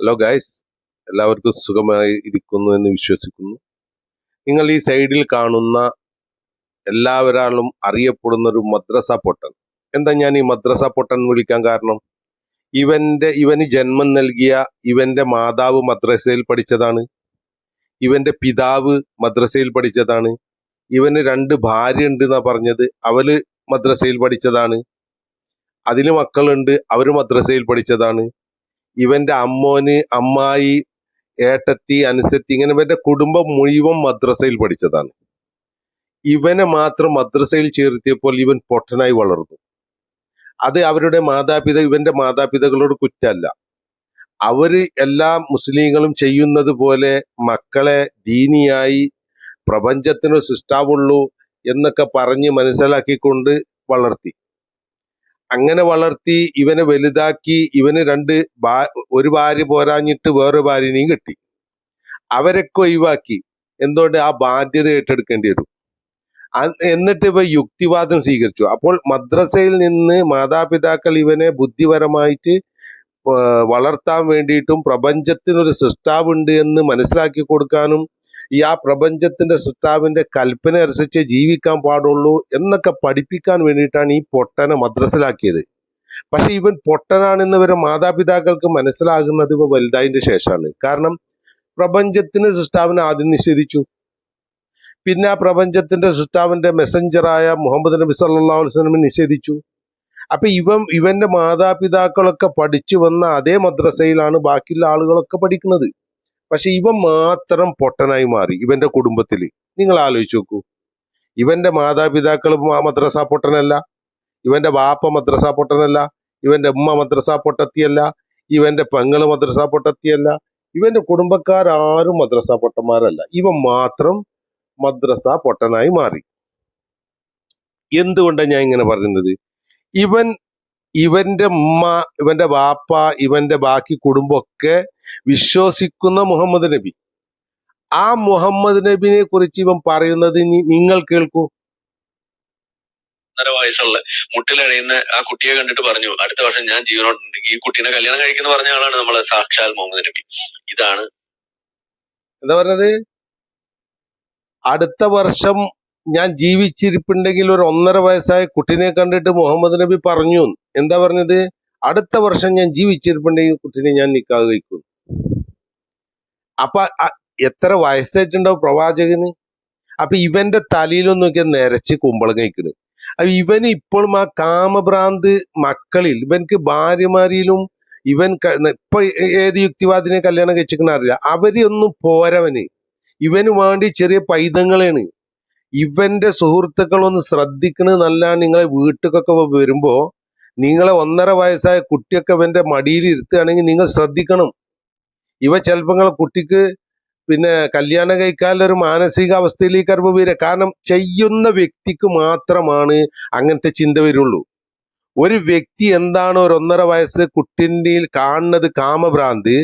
Hello guys എല്ലാവർക്കും സുഖമായി ഇരിക്കുന്നു എന്ന് വിശ്വസിക്കുന്നു. നിങ്ങൾ ഈ സൈഡിൽ കാണുന്ന എല്ലാവരാളും അറിയപ്പെടുന്ന ഒരു മദ്രസ പൊട്ടൻ. എന്താ ഞാൻ ഈ മദ്രസ പൊട്ടൻ വിളിക്കാൻ കാരണം? ഇവന്റെ ഇവന് ജന്മം നൽകിയ ഇവന്റെ മാതാവ് മദ്രസയിൽ പഠിച്ചതാണ്. ഇവന്റെ പിതാവ് മദ്രസയിൽ പഠിച്ചതാണ്. ഇവന് രണ്ട് ഭാര്യ ഉണ്ട് എന്നാ പറഞ്ഞത്. അവർ മദ്രസയിൽ പഠിച്ചതാണ്. അതിന് മക്കളുണ്ട്. അവർ മദ്രസയിൽ പഠിച്ചതാണ്. ഇവന്റെ അമ്മോന് അമ്മായി ഏട്ടത്തി അനുസത്തി ഇങ്ങനെ ഇവന്റെ കുടുംബം മുഴുവൻ മദ്രസയിൽ പഠിച്ചതാണ്. ഇവനെ മാത്രം മദ്രസയിൽ ചേർത്തിയപ്പോൾ ഇവൻ പൊട്ടനായി വളർന്നു. അത് അവരുടെ മാതാപിതാ ഇവന്റെ മാതാപിതാക്കളോട് കുറ്റമല്ല. അവർ എല്ലാ മുസ്ലിങ്ങളും ചെയ്യുന്നത് പോലെ മക്കളെ ദീനിയായി പ്രപഞ്ചത്തിന് സൃഷ്ടാവുള്ളൂ എന്നൊക്കെ പറഞ്ഞ് മനസ്സിലാക്കിക്കൊണ്ട് വളർത്തി. അങ്ങനെ വളർത്തി ഇവനെ വലുതാക്കി ഇവന് രണ്ട് ഒരു ഭാര്യ പോരാഞ്ഞിട്ട് വേറെ ഭാര്യനെയും കിട്ടി. അവരൊക്കെ ഒഴിവാക്കി. എന്തുകൊണ്ട്? ആ ബാധ്യത ഏറ്റെടുക്കേണ്ടി വരും. എന്നിട്ട് ഇവ യുക്തിവാദം സ്വീകരിച്ചു. അപ്പോൾ മദ്രസയിൽ നിന്ന് മാതാപിതാക്കൾ ഇവനെ ബുദ്ധിപരമായിട്ട് വളർത്താൻ വേണ്ടിയിട്ടും പ്രപഞ്ചത്തിനൊരു സൃഷ്ടാവുണ്ട് എന്ന് മനസ്സിലാക്കി കൊടുക്കാനും ഈ ആ പ്രപഞ്ചത്തിന്റെ സിസ്റ്റാവിന്റെ കൽപ്പന അനുസരിച്ച് ജീവിക്കാൻ പാടുള്ളൂ എന്നൊക്കെ പഠിപ്പിക്കാൻ വേണ്ടിയിട്ടാണ് ഈ പൊട്ടനെ മദ്രസിലാക്കിയത്. പക്ഷെ ഇവൻ പൊട്ടനാണെന്ന് ഇവരെ മാതാപിതാക്കൾക്ക് മനസ്സിലാകുന്നത് ഇവ വലുതായതിന്റെ ശേഷമാണ്. കാരണം പ്രപഞ്ചത്തിന് സിസ്റ്റാവിനെ ആദ്യം നിഷേധിച്ചു. പിന്നെ ആ പ്രപഞ്ചത്തിന്റെ സിസ്റ്റാവിന്റെ മെസ്സഞ്ചറായ മുഹമ്മദ് നബി അലൈഹി വസല്ലം നിഷേധിച്ചു. അപ്പൊ ഇവൻ ഇവന്റെ മാതാപിതാക്കളൊക്കെ പഠിച്ചു വന്ന അതേ മദ്രസയിലാണ് ബാക്കിയുള്ള ആളുകളൊക്കെ പഠിക്കുന്നത്. പക്ഷെ ഇവൻ മാത്രം പൊട്ടനായി മാറി ഇവന്റെ കുടുംബത്തിൽ നിങ്ങൾ ആലോചിച്ച് നോക്കൂ. ഇവന്റെ മാതാപിതാക്കൾ മദ്രസ പൊട്ടനല്ല. ഇവന്റെ വാപ്പ മദ്രസ പൊട്ടനല്ല. ഇവന്റെ ഉമ്മ മദ്രസ പൊട്ടത്തിയല്ല. ഇവന്റെ പെങ്ങൾ മദ്രസ പൊട്ടത്തിയല്ല. ഇവന്റെ കുടുംബക്കാരും മദ്രസ പൊട്ടന്മാരല്ല. ഇവൻ മാത്രം മദ്രസ പൊട്ടനായി മാറി. എന്തുകൊണ്ടാണ് ഞാൻ ഇങ്ങനെ പറയുന്നത്? ഇവൻ ഇവന്റെ ഉമ്മ ഇവന്റെ വാപ്പ ഇവന്റെ ബാക്കി കുടുംബമൊക്കെ വിശ്വസിക്കുന്ന മുഹമ്മദ് നബി. ആ മുഹമ്മദ് നബിനെ കുറിച്ച് ഇവൻ പറയുന്നത് നിങ്ങൾ കേൾക്കൂ. ഒന്നര വയസ്സുള്ള മുട്ടിലഴയുന്ന ആ കുട്ടിയെ കണ്ടിട്ട് പറഞ്ഞു അടുത്ത വർഷം ഞാൻ ജീവനോട്ടുണ്ടെങ്കിൽ ഈ കുട്ടീനെ കല്യാണം കഴിക്കുന്ന പറഞ്ഞ ആളാണ് നമ്മളെ സാക്ഷാൽ മുഹമ്മദ് നബി. ഇതാണ് എന്താ പറഞ്ഞത്? അടുത്ത വർഷം ഞാൻ ജീവിച്ചിരിപ്പുണ്ടെങ്കിൽ ഒരു ഒന്നര വയസ്സായ കുട്ടിനെ കണ്ടിട്ട് മുഹമ്മദ് നബി പറഞ്ഞു എന്താ പറഞ്ഞത്? അടുത്ത വർഷം ഞാൻ ജീവിച്ചിരിപ്പുണ്ടെങ്കിൽ കുട്ടിനെ ഞാൻ നിക്കാതെ കഴിക്കും അപ്പൊ എത്ര വയസ്സായിട്ടുണ്ടാവും പ്രവാചകന്? അപ്പൊ ഇവന്റെ തലയിലൊന്നും ഒക്കെ നിരച്ച് കുമ്പളം കഴിക്കണ് അപ്പൊ ഇവന് ഇപ്പോഴും ആ കാമഭ്രാന്ത് മക്കളിൽ ഇവൻക്ക് ഭാര്യമാരിയിലും ഇവൻ ഇപ്പൊ ഏത് യുക്തിവാദിനെ കല്യാണം കഴിച്ചിരിക്കണ അറിയില്ല. അവരെയൊന്നും പോരവന്. ഇവന് വേണ്ടി ചെറിയ പൈതങ്ങളാണ്. ഇവന്റെ സുഹൃത്തുക്കളൊന്ന് ശ്രദ്ധിക്കണത് നല്ലതാണ് നിങ്ങളെ വീട്ടുകൊക്കെ വരുമ്പോ നിങ്ങളെ ഒന്നര വയസ്സായ കുട്ടിയൊക്കെ ഇവന്റെ മടിയിൽ ഇരുത്തുകയാണെങ്കിൽ നിങ്ങൾ ശ്രദ്ധിക്കണം. ഇവ ചിലപ്പോൾ കുട്ടിക്ക് പിന്നെ കല്യാണം കഴിക്കാനുള്ള ഒരു മാനസിക അവസ്ഥയിലേക്ക് അറിവ് വരിക കാരണം ചെയ്യുന്ന വ്യക്തിക്ക് മാത്രമാണ് അങ്ങനത്തെ ചിന്ത വരുള്ളൂ. ഒരു വ്യക്തി എന്താണ് ഒരു ഒന്നര വയസ്സ് കുട്ടിന്റെ കാണുന്നത് കാമഭ്രാന്ത്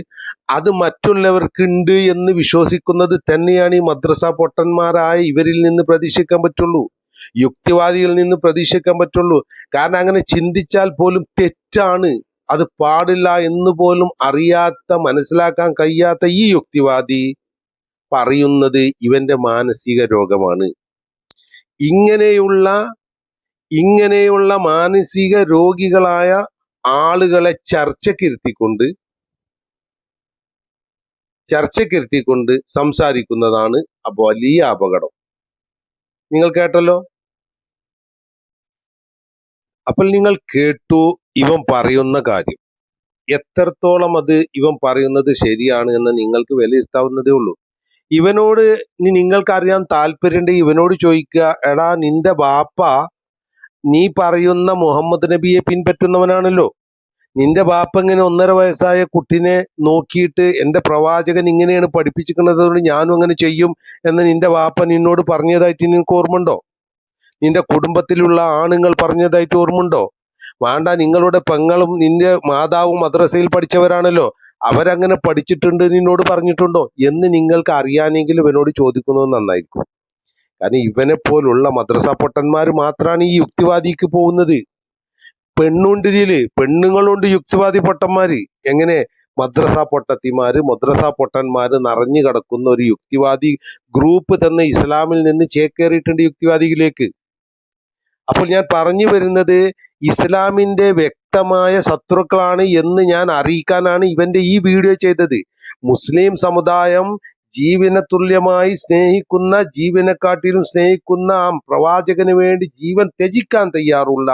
അത് മറ്റുള്ളവർക്കുണ്ട് എന്ന് വിശ്വസിക്കുന്നത് തന്നെയാണ് ഈ മദ്രസ പൊട്ടന്മാരായ ഇവരിൽ നിന്ന് പ്രതീക്ഷിക്കാൻ പറ്റുള്ളൂ. യുക്തിവാദികളിൽ നിന്ന് പ്രതീക്ഷിക്കാൻ പറ്റുള്ളൂ. കാരണം അങ്ങനെ ചിന്തിച്ചാൽ പോലും തെറ്റാണ്. അത് പാടില്ല എന്ന് പോലും അറിയാത്ത മനസ്സിലാക്കാൻ കഴിയാത്ത ഈ യുക്തിവാദി പറയുന്നത് ഇവന്റെ മാനസിക രോഗമാണ്. ഇങ്ങനെയുള്ള ഇങ്ങനെയുള്ള മാനസിക രോഗികളായ ആളുകളെ ചർച്ചക്കിരുത്തിക്കൊണ്ട് ചർച്ചക്കിരുത്തിക്കൊണ്ട് സംസാരിക്കുന്നതാണ് വലിയ അപകടം. നിങ്ങൾ കേട്ടല്ലോ? അപ്പോൾ നിങ്ങൾ കേട്ടു ഇവൻ പറയുന്ന കാര്യം. എത്രത്തോളം അത് ഇവൻ പറയുന്നത് ശരിയാണ് എന്ന് നിങ്ങൾക്ക് വിലയിരുത്താവുന്നതേ ഉള്ളൂ. ഇവനോട് ഇനി നിങ്ങൾക്ക് അറിയാൻ താല്പര്യമുണ്ട് ഇവനോട് ചോദിക്കുക എടാ നിന്റെ ബാപ്പ നീ പറയുന്ന മുഹമ്മദ് നബിയെ പിൻപറ്റുന്നവനാണല്ലോ. നിന്റെ ബാപ്പ ഇങ്ങനെ ഒന്നര വയസ്സായ കുട്ടിനെ നോക്കിയിട്ട് എന്റെ പ്രവാചകൻ ഇങ്ങനെയാണ് പഠിപ്പിച്ചിരിക്കുന്നത് അതുകൊണ്ട് ഞാനും അങ്ങനെ ചെയ്യും എന്ന് നിന്റെ ബാപ്പ നിന്നോട് പറഞ്ഞതായിട്ട് നിനക്ക് ഓർമ്മയുണ്ടോ? നിന്റെ കുടുംബത്തിലുള്ള ആണുങ്ങൾ പറഞ്ഞതായിട്ട് ഓർമ്മയുണ്ടോ? വേണ്ട നിങ്ങളുടെ പെങ്ങളും നിന്റെ മാതാവും മദ്രസയിൽ പഠിച്ചവരാണല്ലോ. അവരങ്ങനെ പഠിച്ചിട്ടുണ്ട് നിന്നോട് പറഞ്ഞിട്ടുണ്ടോ? എന്ന് നിങ്ങൾക്ക് അറിയാനെങ്കിലും ഇവനോട് ചോദിക്കുന്നത് നന്നായിരിക്കും. കാരണം ഇവനെ പോലുള്ള മദ്രസ പൊട്ടന്മാർ മാത്രമാണ് ഈ യുക്തിവാദിക്ക് പോകുന്നത്. പെണ്ണുണ്ട് ഇതിൽ പെണ്ണുങ്ങളുണ്ട് യുക്തിവാദി പൊട്ടന്മാര്. എങ്ങനെ? മദ്രസ പൊട്ടത്തിമാര് മദ്രസ പൊട്ടന്മാര് നിറഞ്ഞു കിടക്കുന്ന ഒരു യുക്തിവാദി ഗ്രൂപ്പ് തന്നെ ഇസ്ലാമിൽ നിന്ന് ചേക്കേറിയിട്ടുണ്ട് യുക്തിവാദിയിലേക്ക്. അപ്പോൾ ഞാൻ പറഞ്ഞു വരുന്നത് ഇസ്ലാമിന്റെ വ്യക്തമായ ശത്രുക്കളാണ് എന്ന് ഞാൻ അറിയിക്കാനാണ് ഇവന്റെ ഈ വീഡിയോ ചെയ്തത്. മുസ്ലിം സമുദായം ജീവന തുല്യമായി സ്നേഹിക്കുന്ന ജീവനെക്കാട്ടിലും സ്നേഹിക്കുന്ന ആ പ്രവാചകന് വേണ്ടി ജീവൻ ത്യജിക്കാൻ തയ്യാറുള്ള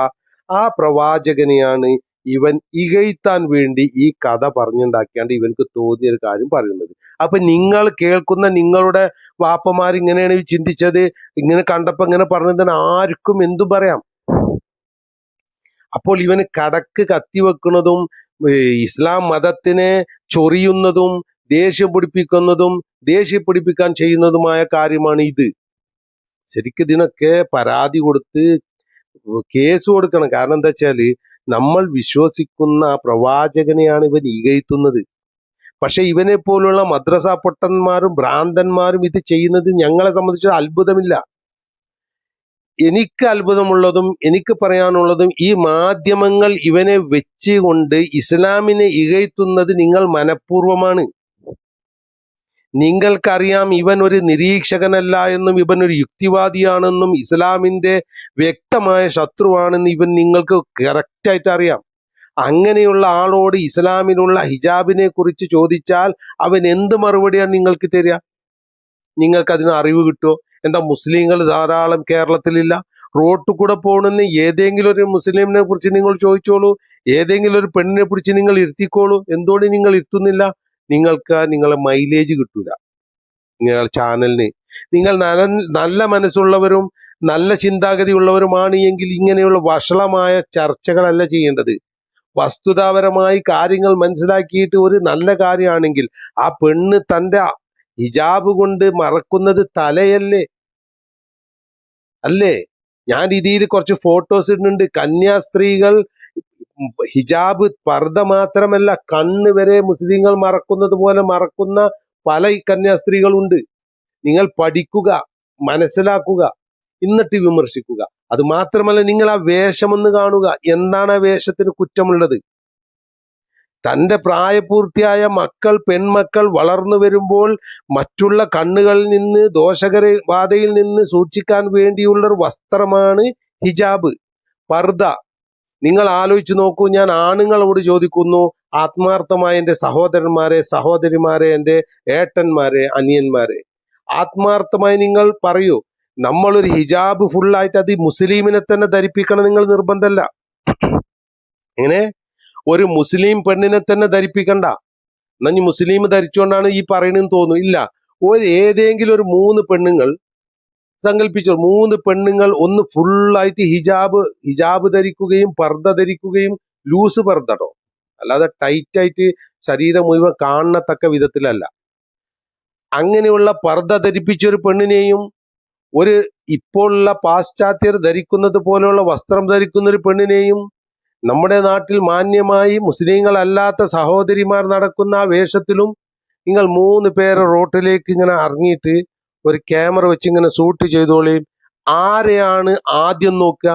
ആ പ്രവാചകനെയാണ് ഇവൻ ഇകഴ്ത്താൻ വേണ്ടി ഈ കഥ പറഞ്ഞുണ്ടാക്കിയാണ്ട് ഇവനക്ക് തോന്നിയ ഒരു കാര്യം പറയുന്നത്. അപ്പൊ നിങ്ങൾ കേൾക്കുന്ന നിങ്ങളുടെ വാപ്പമാർ ഇങ്ങനെയാണ് ചിന്തിച്ചത്? ഇങ്ങനെ കണ്ടപ്പോ ഇങ്ങനെ പറഞ്ഞതിന് ആർക്കും എന്തു പറയാം. അപ്പോൾ ഇവന് കടക്ക് കത്തിവെക്കുന്നതും ഇസ്ലാം മതത്തിനെ ചൊറിയുന്നതും ദേഷ്യം പിടിപ്പിക്കുന്നതും ദേഷ്യം പിടിപ്പിക്കാൻ ചെയ്യുന്നതുമായ കാര്യമാണ് ഇത്. ശരിക്കും ഇതിനൊക്കെ പരാതി കൊടുത്ത് കേസ് കൊടുക്കണം. കാരണം എന്താ വെച്ചാൽ നമ്മൾ വിശ്വസിക്കുന്ന ആ പ്രവാചകനെയാണ് ഇവൻ ഈകയത്തുന്നത്. പക്ഷെ ഇവനെ പോലുള്ള മദ്രസ പൊട്ടന്മാരും ഭ്രാന്തന്മാരും ഇത് ചെയ്യുന്നത് ഞങ്ങളെ സംബന്ധിച്ച് അത്ഭുതമില്ല. എനിക്ക് അത്ഭുതമുള്ളതും എനിക്ക് പറയാനുള്ളതും ഈ മാധ്യമങ്ങൾ ഇവനെ വെച്ചുകൊണ്ട് ഇസ്ലാമിനെ ഇകഴ്ത്തുന്നത് നിങ്ങൾ മനഃപൂർവമാണ്. നിങ്ങൾക്കറിയാം ഇവൻ ഒരു നിരീക്ഷകനല്ല എന്നും ഇവൻ ഒരു യുക്തിവാദിയാണെന്നും ഇസ്ലാമിന്റെ വ്യക്തമായ ശത്രുവാണെന്ന് ഇവൻ നിങ്ങൾക്ക് കറക്റ്റായിട്ട് അറിയാം. അങ്ങനെയുള്ള ആളോട് ഇസ്ലാമിനുള്ള ഹിജാബിനെ കുറിച്ച് ചോദിച്ചാൽ അവൻ എന്ത് മറുപടിയാണ് നിങ്ങൾക്ക് തരിക? നിങ്ങൾക്കതിന് അറിവ് കിട്ടുമോ എന്താ മുസ്ലിങ്ങൾ ധാരാളം കേരളത്തിലില്ല? റോട്ടിൽ കൂടെ പോകണമെന്ന് ഏതെങ്കിലും ഒരു മുസ്ലിമിനെ കുറിച്ച് നിങ്ങൾ ചോദിച്ചോളൂ. ഏതെങ്കിലും ഒരു പെണ്ണിനെ കുറിച്ച് നിങ്ങൾ ഇരുത്തിക്കോളൂ. എന്തുകൊണ്ട് നിങ്ങൾ ഇരുത്തുന്നില്ല? നിങ്ങൾക്ക് നിങ്ങളെ മൈലേജ് കിട്ടൂല. നിങ്ങൾ ചാനലിന് നിങ്ങൾ നല്ല മനസ്സുള്ളവരും നല്ല ചിന്താഗതി ഉള്ളവരുമാണ് എങ്കിൽ ഇങ്ങനെയുള്ള വഷളമായ ചർച്ചകളല്ല ചെയ്യേണ്ടത്. വസ്തുതാപരമായി കാര്യങ്ങൾ മനസ്സിലാക്കിയിട്ട് ഒരു നല്ല കാര്യമാണെങ്കിൽ ആ പെണ്ണ് തന്റെ ഹിജാബ് കൊണ്ട് മറക്കുന്നത് തലയല്ലേ? അല്ലേ? ഞാൻ ഇതിൽ കുറച്ച് ഫോട്ടോസ് ഇടുന്നുണ്ട്. കന്യാസ്ത്രീകൾ ഹിജാബ് പർദ്ദ മാത്രമല്ല കണ്ണ് വരെ മുസ്ലിങ്ങൾ മറക്കുന്നത് പോലെ മറക്കുന്ന പല കന്യാസ്ത്രീകളുണ്ട്. നിങ്ങൾ പഠിക്കുക മനസ്സിലാക്കുക എന്നിട്ട് വിമർശിക്കുക. അത് മാത്രമല്ല നിങ്ങൾ ആ വേഷമെന്ന് കാണുക. എന്താണ് ആ വേഷത്തിന് കുറ്റമുള്ളത്? തന്റെ പ്രായപൂർത്തിയായ മക്കൾ പെൺമക്കൾ വളർന്നു വരുമ്പോൾ മറ്റുള്ള കണ്ണുകളിൽ നിന്ന് ദോഷകര ബാധയിൽ നിന്ന് സൂക്ഷിക്കാൻ വേണ്ടിയുള്ള ഒരു വസ്ത്രമാണ് ഹിജാബ്. പർദ നിങ്ങൾ ആലോചിച്ച് നോക്കൂ ഞാൻ ആണുങ്ങളോട് ചോദിക്കുന്നു ആത്മാർത്ഥമായ എന്റെ സഹോദരന്മാരെ സഹോദരിമാരെ എന്റെ ഏട്ടന്മാരെ അനിയന്മാരെ. ആത്മാർത്ഥമായി നിങ്ങൾ പറയൂ നമ്മളൊരു ഹിജാബ് ഫുള്ളായിട്ട് അത് മുസ്ലിമിനെ തന്നെ ധരിപ്പിക്കണം നിങ്ങൾ നിർബന്ധമല്ല എങ്ങനെ? ഒരു മുസ്ലിം പെണ്ണിനെ തന്നെ ധരിപ്പിക്കണ്ട. എന്നാ മുസ്ലിം ധരിച്ചുകൊണ്ടാണ് ഈ പറയണെന്ന് തോന്നുന്നു. ഇല്ല ഒരു ഏതെങ്കിലും ഒരു മൂന്ന് പെണ്ണുങ്ങൾ സങ്കല്പിച്ചോ മൂന്ന് പെണ്ണുങ്ങൾ ഒന്ന് ഫുള്ളായിട്ട് ഹിജാബ് ഹിജാബ് ധരിക്കുകയും പർദ്ദ ധരിക്കുകയും ലൂസ് പർദ്ദടോ അല്ലാതെ ടൈറ്റ് ആയിട്ട് ശരീരം മുഴുവൻ കാണത്തക്ക വിധത്തിലല്ല. അങ്ങനെയുള്ള പർദ്ദ ധരിപ്പിച്ച ഒരു പെണ്ണിനെയും ഒരു ഇപ്പോഴുള്ള പാശ്ചാത്യർ ധരിക്കുന്നത് പോലെയുള്ള വസ്ത്രം ധരിക്കുന്ന ഒരു പെണ്ണിനെയും നമ്മുടെ നാട്ടിൽ മാന്യമായി മുസ്ലിങ്ങളല്ലാത്ത സഹോദരിമാർ നടക്കുന്ന ആ വേഷത്തിലും നിങ്ങൾ മൂന്ന് പേരെ റോട്ടിലേക്ക് ഇങ്ങനെ ഇറങ്ങിയിട്ട് ഒരു ക്യാമറ വെച്ച് ഇങ്ങനെ ഷൂട്ട് ചെയ്തോളി. ആരെയാണ് ആദ്യം നോക്കുക?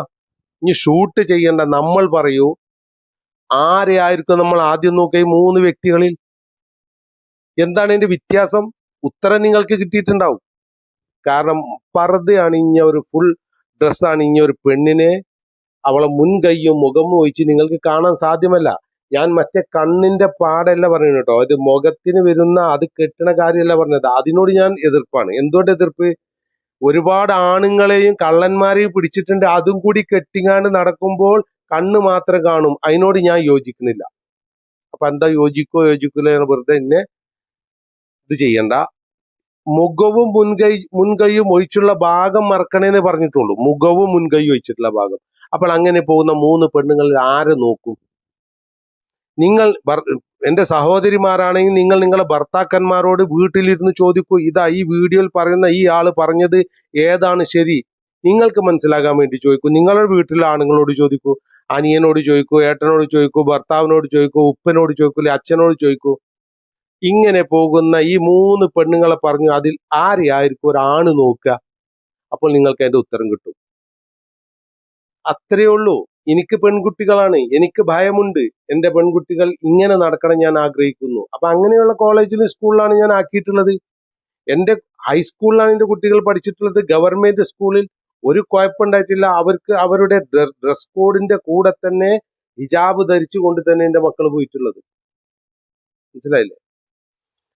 ഇനി ഷൂട്ട് ചെയ്യേണ്ട നമ്മൾ പറയൂ. ആരെയായിരിക്കും നമ്മൾ ആദ്യം നോക്കുക ഈ മൂന്ന് വ്യക്തികളിൽ? എന്താണ് ഇതിന്റെ വ്യത്യാസം? ഉത്തരം നിങ്ങൾക്ക് കിട്ടിയിട്ടുണ്ടാവും. കാരണം പർദ്ദ അണിഞ്ഞ ഒരു ഫുൾ ഡ്രസ് അണിഞ്ഞ ഒരു പെണ്ണിനെ അവളെ മുൻകൈയും മുഖവും ഒഴിച്ച് നിങ്ങൾക്ക് കാണാൻ സാധ്യമല്ല. ഞാൻ മറ്റേ കണ്ണിന്റെ പാടല്ല പറയുന്നത് കേട്ടോ. അത് മുഖത്തിന് വരുന്ന അത് കെട്ടണ കാര്യമല്ല പറഞ്ഞത്. അതിനോട് ഞാൻ എതിർപ്പാണ്. എന്തുകൊണ്ട് എതിർപ്പ്? ഒരുപാട് ആണുങ്ങളെയും കള്ളന്മാരെയും പിടിച്ചിട്ടുണ്ട്. അതും കൂടി കെട്ടിങ്ങാണ്ട് നടക്കുമ്പോൾ കണ്ണ് മാത്രം കാണും. അതിനോട് ഞാൻ യോജിക്കുന്നില്ല. അപ്പൊ എന്താ യോജിക്കോ യോജിക്കില്ല വെറുതെ എന്നെ ഇത് ചെയ്യണ്ട. മുഖവും മുൻകൈ മുൻകൈയും ഒഴിച്ചുള്ള ഭാഗം മറക്കണേന്ന് പറഞ്ഞിട്ടുള്ളൂ. മുഖവും മുൻകൈയും ഒഴിച്ചിട്ടുള്ള ഭാഗം. അപ്പോൾ അങ്ങനെ പോകുന്ന മൂന്ന് പെണ്ണുങ്ങളിൽ ആരെ നോക്കും? നിങ്ങൾ എന്റെ സഹോദരിമാരാണെങ്കിൽ നിങ്ങൾ നിങ്ങളുടെ ഭർത്താക്കന്മാരോട് വീട്ടിലിരുന്ന് ചോദിക്കൂ ഇതാ ഈ വീഡിയോയിൽ പറയുന്ന ഈ ആൾ പറഞ്ഞത് ഏതാണ് ശരി? നിങ്ങൾക്ക് മനസ്സിലാകാൻ വേണ്ടി ചോദിക്കൂ. നിങ്ങളുടെ വീട്ടിലെ ആണുങ്ങളോട് ചോദിക്കൂ അനിയനോട് ചോദിക്കൂ ഏട്ടനോട് ചോദിക്കൂ ഭർത്താവിനോട് ചോദിക്കൂ ഉപ്പനോട് ചോദിക്കൂ അച്ഛനോട് ചോദിക്കൂ. ഇങ്ങനെ പോകുന്ന ഈ മൂന്ന് പെണ്ണുങ്ങളെ പറഞ്ഞു അതിൽ ആരെയായിരിക്കും ഒരാണ് നോക്കുക? അപ്പോൾ നിങ്ങൾക്ക് അതിന്റെ ഉത്തരം കിട്ടും. അത്രയേ ഉള്ളൂ. എനിക്ക് പെൺകുട്ടികളാണ് എനിക്ക് ഭയമുണ്ട് എന്റെ പെൺകുട്ടികൾ ഇങ്ങനെ നടക്കണം ഞാൻ ആഗ്രഹിക്കുന്നു. അപ്പൊ അങ്ങനെയുള്ള കോളേജിലും സ്കൂളിലാണ് ഞാൻ ആക്കിയിട്ടുള്ളത്. എന്റെ ഹൈസ്കൂളിലാണ് എന്റെ കുട്ടികൾ പഠിച്ചിട്ടുള്ളത്. ഗവൺമെന്റ് സ്കൂളിൽ ഒരു കുഴപ്പമുണ്ടായിട്ടില്ല. അവർക്ക് അവരുടെ ഡ്രസ് കോഡിന്റെ കൂടെ തന്നെ ഹിജാബ് ധരിച്ചുകൊണ്ട് തന്നെ എന്റെ മക്കൾ പോയിട്ടുള്ളത്. മനസ്സിലായില്ലേ?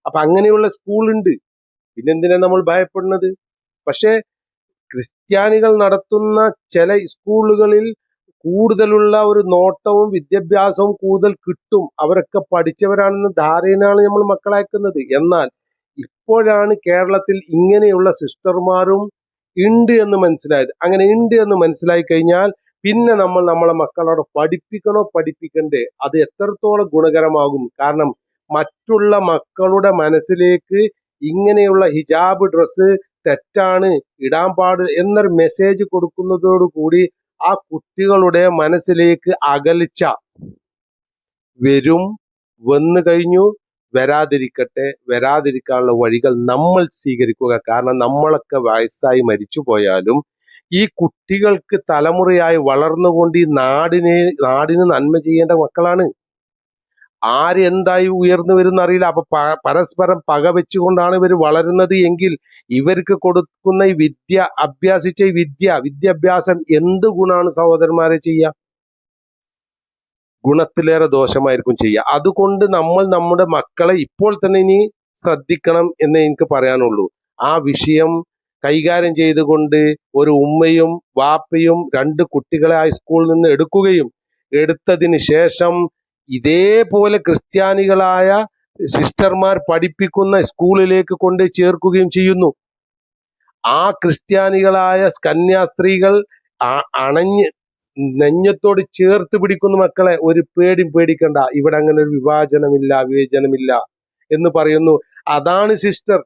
അപ്പൊ അങ്ങനെയുള്ള സ്കൂളുണ്ട്. പിന്നെന്തിനാ നമ്മൾ ഭയപ്പെടുന്നത്? പക്ഷേ ക്രിസ്ത്യാനികൾ നടത്തുന്ന ചില സ്കൂളുകളിൽ കൂടുതലുള്ള ഒരു നോട്ടവും വിദ്യാഭ്യാസവും കൂടുതൽ കിട്ടും. അവരൊക്കെ പഠിച്ചവരാണെന്ന് ധാരണയാണ് നമ്മൾ മക്കളയക്കുന്നത് എന്നാൽ ഇപ്പോഴാണ് കേരളത്തിൽ ഇങ്ങനെയുള്ള സിസ്റ്റർമാരും ഉണ്ട് എന്ന് മനസ്സിലായത്. അങ്ങനെ ഉണ്ട് എന്ന് മനസ്സിലായി കഴിഞ്ഞാൽ പിന്നെ നമ്മൾ നമ്മളെ മക്കളോട് പഠിപ്പിക്കണോ പഠിപ്പിക്കണ്ടേ? അത് എത്രത്തോളം ഗുണകരമാകും? കാരണം മറ്റുള്ള മക്കളുടെ മനസ്സിലേക്ക് ഇങ്ങനെയുള്ള ഹിജാബ് ഡ്രസ്സ് തെറ്റാണ് ഇടാൻ പാട് എന്നൊരു മെസ്സേജ് കൊടുക്കുന്നതോടുകൂടി ആ കുട്ടികളുടെ മനസ്സിലേക്ക് അകലിച്ച വരും വന്നു കഴിഞ്ഞു വരാതിരിക്കട്ടെ വരാതിരിക്കാനുള്ള വഴികൾ നമ്മൾ സ്വീകരിക്കുക. കാരണം നമ്മളൊക്കെ വയസ്സായി മരിച്ചു പോയാലും ഈ കുട്ടികൾക്ക് തലമുറയായി വളർന്നുകൊണ്ട് ഈ നാടിനെ നാടിന് നന്മ ചെയ്യേണ്ട മക്കളാണ്. ആര് എന്തായി ഉയർന്നു വരുന്ന അറിയില്ല. അപ്പൊ പരസ്പരം പക വെച്ചുകൊണ്ടാണ് ഇവർ വളരുന്നത് എങ്കിൽ ഇവർക്ക് കൊടുക്കുന്ന ഈ വിദ്യ അഭ്യാസിച്ച ഈ വിദ്യ വിദ്യാഭ്യാസം എന്ത് ഗുണമാണ് സഹോദരന്മാരെ ചെയ്യുക? ഗുണത്തിലേറെ ദോഷമായിരിക്കും ചെയ്യുക. അതുകൊണ്ട് നമ്മൾ നമ്മുടെ മക്കളെ ഇപ്പോൾ തന്നെ ഇനി ശ്രദ്ധിക്കണം എന്നേ എനിക്ക് പറയാനുള്ളൂ. ആ വിഷയം കൈകാര്യം ചെയ്തുകൊണ്ട് ഒരു ഉമ്മയും വാപ്പയും രണ്ട് കുട്ടികളെ ഹൈസ്കൂളിൽ നിന്ന് എടുക്കുകയും എടുത്തതിന് ശേഷം ഇതേപോലെ ക്രിസ്ത്യാനികളായ സിസ്റ്റർമാർ പഠിപ്പിക്കുന്ന സ്കൂളിലേക്ക് കൊണ്ട് ചേർക്കുകയും ചെയ്യുന്നു. ആ ക്രിസ്ത്യാനികളായ കന്യാസ്ത്രീകൾ അണഞ്ഞ് നെഞ്ഞത്തോട് ചേർത്ത് പിടിക്കുന്ന മക്കളെ. ഒരു പേടിയും പേടിക്കണ്ട. ഇവിടെ അങ്ങനെ ഒരു വിഭാജനമില്ല വിവേചനമില്ല എന്ന് പറയുന്നു. അതാണ് സിസ്റ്റർ.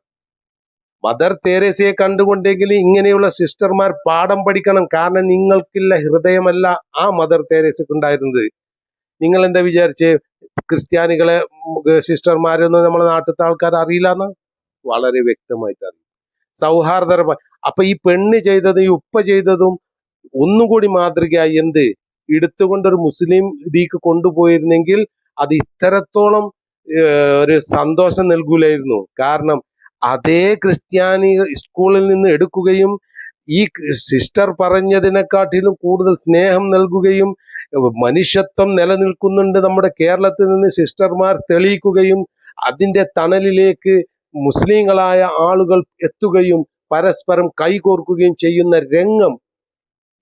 മദർ തേരേസയെ കണ്ടുകൊണ്ടെങ്കിൽ ഇങ്ങനെയുള്ള സിസ്റ്റർമാർ പാഠം പഠിക്കണം. കാരണം നിങ്ങൾക്കില്ല ഹൃദയമല്ല ആ മദർ തേരേസക്ക് ഉണ്ടായിരുന്നത് നിങ്ങൾ എന്താ വിചാരിച്ച്? ക്രിസ്ത്യാനികളെ സിസ്റ്റർമാരൊന്നും നമ്മളെ നാട്ടിലത്തെ ആൾക്കാർ അറിയില്ലെന്ന്? വളരെ വ്യക്തമായിട്ട് അറിയും. സൗഹാർദ്ദപരമായി. അപ്പൊ ഈ പെണ്ണ് ചെയ്തതും ഈ ഉപ്പ ചെയ്തതും ഒന്നുകൂടി മാതൃകയായി എന്ത്? എടുത്തുകൊണ്ടൊരു മുസ്ലിം ഇതിക്ക് കൊണ്ടുപോയിരുന്നെങ്കിൽ അത് ഇത്തരത്തോളം ഒരു സന്തോഷം നൽകൂലായിരുന്നു. കാരണം അതേ ക്രിസ്ത്യാനി സ്കൂളിൽ നിന്ന് എടുക്കുകയും ഈ സിസ്റ്റർ പറഞ്ഞതിനെക്കാട്ടിലും കൂടുതൽ സ്നേഹം നൽകുകയും മനുഷ്യത്വം നിലനിൽക്കുന്നുണ്ട് നമ്മുടെ കേരളത്തിൽ നിന്ന് സിസ്റ്റർമാർ തെളിയിക്കുകയും അതിന്റെ തണലിലേക്ക് മുസ്ലിങ്ങളായ ആളുകൾ എത്തുകയും പരസ്പരം കൈകോർക്കുകയും ചെയ്യുന്ന രംഗം.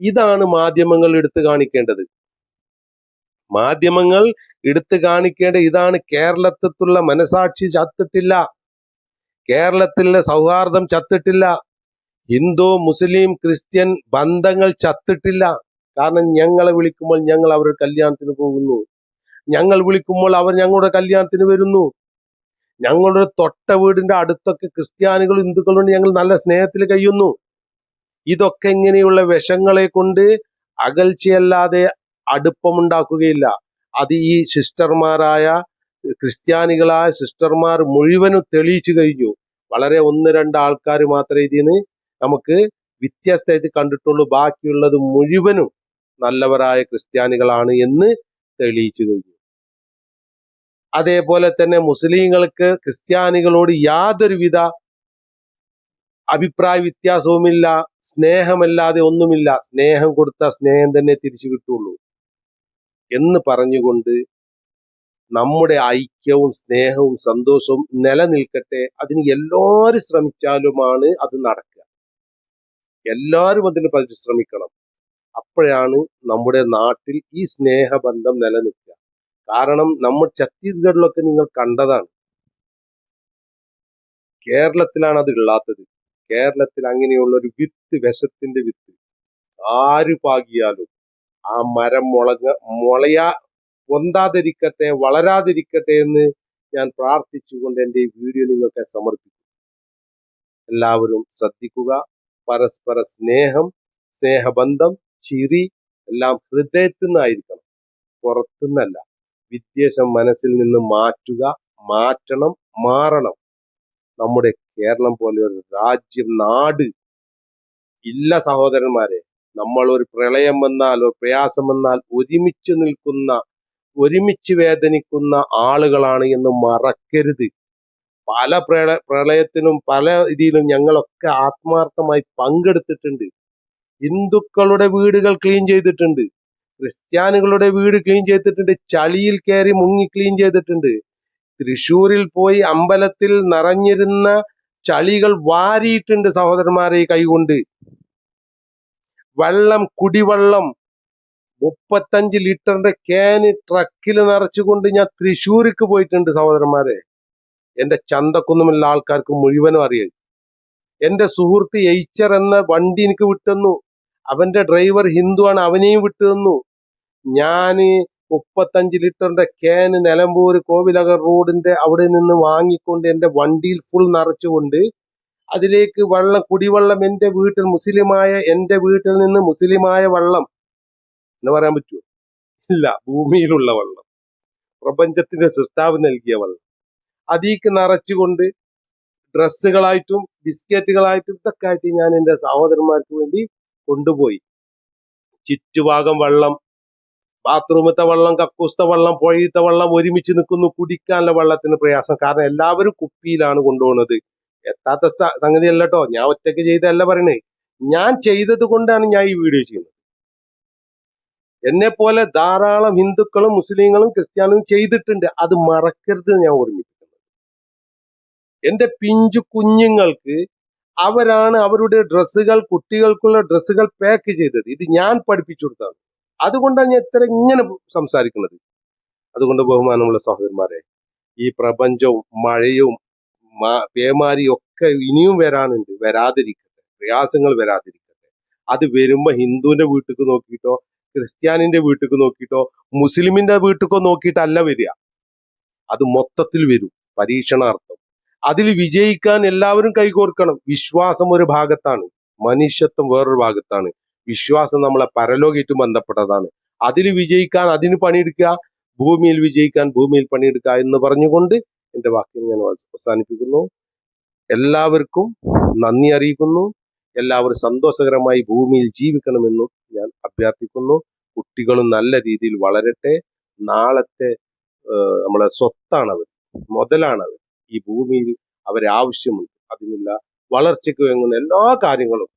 ഇതാണ് മാധ്യമങ്ങൾ എടുത്തു കാണിക്കേണ്ടത്. മാധ്യമങ്ങൾ എടുത്തു കാണിക്കേണ്ട ഇതാണ് കേരളത്തിലുള്ള മനസാക്ഷി ചത്തിട്ടില്ല. കേരളത്തിലെ സൗഹാർദ്ദം ചത്തിട്ടില്ല. ഹിന്ദു മുസ്ലിം ക്രിസ്ത്യൻ ബന്ധങ്ങൾ ചത്തിട്ടില്ല. കാരണം ഞങ്ങളെ വിളിക്കുമ്പോൾ ഞങ്ങൾ അവരുടെ കല്യാണത്തിന് പോകുന്നു. ഞങ്ങൾ വിളിക്കുമ്പോൾ അവർ ഞങ്ങളുടെ കല്യാണത്തിന് വരുന്നു. ഞങ്ങളുടെ തൊട്ട വീടിന്റെ അടുത്തൊക്കെ ക്രിസ്ത്യാനികളും ഹിന്ദുക്കളുണ്ട് ഞങ്ങൾ നല്ല സ്നേഹത്തിൽ കഴിയുന്നു. ഇതൊക്കെ ഇങ്ങനെയുള്ള വിഷങ്ങളെ കൊണ്ട് അകൽച്ചയല്ലാതെ അടുപ്പമുണ്ടാക്കുകയില്ല. അത് ഈ സിസ്റ്റർമാരായ ക്രിസ്ത്യാനികളായ സിസ്റ്റർമാർ മുഴുവനും തെളിയിച്ചു കഴിഞ്ഞു. വളരെ ഒന്ന് രണ്ട് ആൾക്കാർ മാത്രമേ ഇതിന് നമുക്ക് വ്യത്യസ്തമായിട്ട് കണ്ടിട്ടുള്ളൂ. ബാക്കിയുള്ളത് മുഴുവനും നല്ലവരായ ക്രിസ്ത്യാനികളാണ് എന്ന് തെളിയിച്ചു കഴിഞ്ഞു. അതേപോലെ തന്നെ മുസ്ലിങ്ങൾക്ക് ക്രിസ്ത്യാനികളോട് യാതൊരുവിധ അഭിപ്രായ വ്യത്യാസവുമില്ല സ്നേഹമല്ലാതെ ഒന്നുമില്ല. സ്നേഹം കൊടുത്ത സ്നേഹം തന്നെ തിരിച്ചു കിട്ടുള്ളൂ എന്ന് പറഞ്ഞുകൊണ്ട് നമ്മുടെ ഐക്യവും സ്നേഹവും സന്തോഷവും നിലനിൽക്കട്ടെ. അതിന് എല്ലാവരും ശ്രമിച്ചാലുമാണ് അത് നടക്കുക. എല്ലാവരും അതിന് പരിശ്രമിക്കണം അപ്പോഴാണ് നമ്മുടെ നാട്ടിൽ ഈ സ്നേഹബന്ധം നിലനിൽക്കുക. കാരണം നമ്മൾ ഛത്തീസ്ഗഡിലൊക്കെ നിങ്ങൾ കണ്ടതാണ്. കേരളത്തിലാണ് അത് ഇല്ലാത്തത്. കേരളത്തിൽ അങ്ങനെയുള്ള ഒരു വിത്ത് വിഷത്തിന്റെ വിത്ത് ആര് പാകിയാലും ആ മരം മുളങ്ങ മുളയാ പൊന്താതിരിക്കട്ടെ വളരാതിരിക്കട്ടെ എന്ന് ഞാൻ പ്രാർത്ഥിച്ചുകൊണ്ട് എന്റെ ഈ വീഡിയോ നിങ്ങൾക്ക് സമർപ്പിക്കും എല്ലാവരും ശ്രദ്ധിക്കുക. പരസ്പര സ്നേഹം സ്നേഹബന്ധം ചിരി എല്ലാം ഹൃദയത്തിൽ നിന്നായിരിക്കണം പുറത്തുനിന്നല്ല വിദ്വേഷം മനസ്സിൽ നിന്ന് മാറ്റുക മാറ്റണം മാറണം. നമ്മുടെ കേരളം പോലെ ഒരു രാജ്യം നാട് ഇല്ല സഹോദരന്മാരെ. നമ്മൾ ഒരു പ്രളയം വന്നാൽ ഒരു പ്രയാസം വന്നാൽ ഒരുമിച്ച് നിൽക്കുന്ന ഒരുമിച്ച് വേദനിക്കുന്ന ആളുകളാണ് എന്ന് മറക്കരുത്. പല പ്രള പ്രളയത്തിലും പല ഇതിലും ഞങ്ങളൊക്കെ ആത്മാർത്ഥമായി പങ്കെടുത്തിട്ടുണ്ട്. ഹിന്ദുക്കളുടെ വീടുകൾ ക്ലീൻ ചെയ്തിട്ടുണ്ട്. ക്രിസ്ത്യാനികളുടെ വീട് ക്ലീൻ ചെയ്തിട്ടുണ്ട്. ചളിയിൽ കയറി മുങ്ങി ക്ലീൻ ചെയ്തിട്ടുണ്ട്. തൃശ്ശൂരിൽ പോയി അമ്പലത്തിൽ നിറഞ്ഞിരുന്ന ചളികൾ വാരിയിട്ടുണ്ട് സഹോദരന്മാരെ കൈകൊണ്ട് വെള്ളം കുടിവെള്ളം മുപ്പത്തഞ്ച് ലിറ്ററിന്റെ ക്യാന് ട്രക്കിൽ നിറച്ചുകൊണ്ട് ഞാൻ തൃശ്ശൂർക്ക് പോയിട്ടുണ്ട് സഹോദരന്മാരെ. എന്റെ ചന്തക്കുന്നുമുള്ള ആൾക്കാർക്ക് മുഴുവനും അറിയാം. എന്റെ സുഹൃത്ത് എയ്ച്ചർ എന്ന വണ്ടി എനിക്ക് വിട്ടുതന്നു. അവന്റെ ഡ്രൈവർ ഹിന്ദുവാണ് അവനെയും വിട്ടുതന്നു. ഞാൻ മുപ്പത്തഞ്ച് ലിറ്ററിന്റെ ക്യാൻ നിലമ്പൂർ കോവിലകർ റോഡിന്റെ അവിടെ നിന്ന് വാങ്ങിക്കൊണ്ട് എന്റെ വണ്ടിയിൽ ഫുൾ നിറച്ചുകൊണ്ട് അതിലേക്ക് വെള്ളം കുടിവെള്ളം എന്റെ വീട്ടിൽ മുസ്ലിമായ എന്റെ വീട്ടിൽ നിന്ന് മുസ്ലിമായ വെള്ളം എന്ന് പറയാൻ പറ്റുമോ? ഇല്ല ഭൂമിയിലുള്ള വെള്ളം. പ്രപഞ്ചത്തിന്റെ സൃഷ്ടാവ് നൽകിയ വെള്ളം. അതിക്ക് നിറച്ചുകൊണ്ട് ഡ്രസ്സുകളായിട്ടും ബിസ്ക്കറ്റുകളായിട്ടും ഇതൊക്കെ ആയിട്ട് ഞാൻ എന്റെ സഹോദരന്മാർക്ക് വേണ്ടി കൊണ്ടുപോയി. ചുറ്റുഭാഗം വെള്ളം ബാത്റൂമത്തെ വെള്ളം കക്കൂസ്ത വെള്ളം പുഴയത്തെ വെള്ളം ഒരുമിച്ച് നിൽക്കുന്നു കുടിക്കാനുള്ള വെള്ളത്തിന് പ്രയാസം. കാരണം എല്ലാവരും കുപ്പിയിലാണ് കൊണ്ടുപോകുന്നത്. എത്താത്ത സംഗതി അല്ല കേട്ടോ ഞാൻ ഒറ്റയ്ക്ക് ചെയ്തതല്ല പറയണേ. ഞാൻ ചെയ്തത് കൊണ്ടാണ് ഞാൻ ഈ വീഡിയോ ചെയ്യുന്നത്. എന്നെ പോലെ ധാരാളം ഹിന്ദുക്കളും മുസ്ലിങ്ങളും ക്രിസ്ത്യാനികളും ചെയ്തിട്ടുണ്ട്. അത് മറക്കരുത് ഞാൻ ഓർമ്മിപ്പിക്കുന്നത് എന്റെ പിഞ്ചു കുഞ്ഞുങ്ങൾക്ക് അവരാണ് അവരുടെ ഡ്രസ്സുകൾ കുട്ടികൾക്കുള്ള ഡ്രസ്സുകൾ പാക്ക് ചെയ്തത്. ഇത് ഞാൻ പഠിപ്പിച്ചു കൊടുത്താണ്. അതുകൊണ്ടാണ് ഞാൻ ഇത്ര ഇങ്ങനെ സംസാരിക്കുന്നത്. അതുകൊണ്ട് ബഹുമാനമുള്ള സഹോദരന്മാരെ ഈ പ്രപഞ്ചവും മഴയും പേമാരിയും ഒക്കെ ഇനിയും വരാനുണ്ട്. വരാതിരിക്കട്ടെ. പ്രയാസങ്ങൾ വരാതിരിക്കട്ടെ. അത് വരുമ്പോ ഹിന്ദുവിന്റെ വീട്ടിലേക്ക് നോക്കിയിട്ടോ ക്രിസ്ത്യാനിന്റെ വീട്ടിലേക്ക് നോക്കിയിട്ടോ മുസ്ലിമിന്റെ വീട്ടിലേക്കോ നോക്കിയിട്ടല്ല വരിക. അത് മൊത്തത്തിൽ വരും. പരീക്ഷണാർത്ഥം. അതിൽ വിജയിക്കാൻ എല്ലാവരും കൈകോർക്കണം. വിശ്വാസം ഒരു ഭാഗത്താണ്. മനുഷ്യത്വം വേറൊരു ഭാഗത്താണ്. വിശ്വാസം നമ്മളെ പരലോകമായിട്ട് ബന്ധപ്പെട്ടതാണ്. അതിൽ വിജയിക്കാൻ അതിന് പണിയെടുക്കുക ഭൂമിയിൽ വിജയിക്കാൻ ഭൂമിയിൽ പണിയെടുക്കുക എന്ന് പറഞ്ഞുകൊണ്ട് എന്റെ വാക്കിൽ ഞാൻ അവസാനിപ്പിക്കുന്നു. എല്ലാവർക്കും നന്ദി അറിയിക്കുന്നു. എല്ലാവരും സന്തോഷകരമായി ഭൂമിയിൽ ജീവിക്കണമെന്നും ഞാൻ അഭ്യർത്ഥിക്കുന്നു. കുട്ടികളും നല്ല രീതിയിൽ വളരട്ടെ. നാളത്തെ നമ്മളെ സ്വത്താണ് മുതലാണവർ. ഈ ഭൂമിയിൽ അവരാവശ്യമുണ്ട്. അതിനുള്ള വളർച്ചയ്ക്ക് വേങ്ങുന്ന എല്ലാ കാര്യങ്ങളും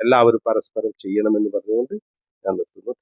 എല്ലാവരും പരസ്പരം ചെയ്യണമെന്ന് പറഞ്ഞുകൊണ്ട് ഞാൻ നിർത്തുന്നു.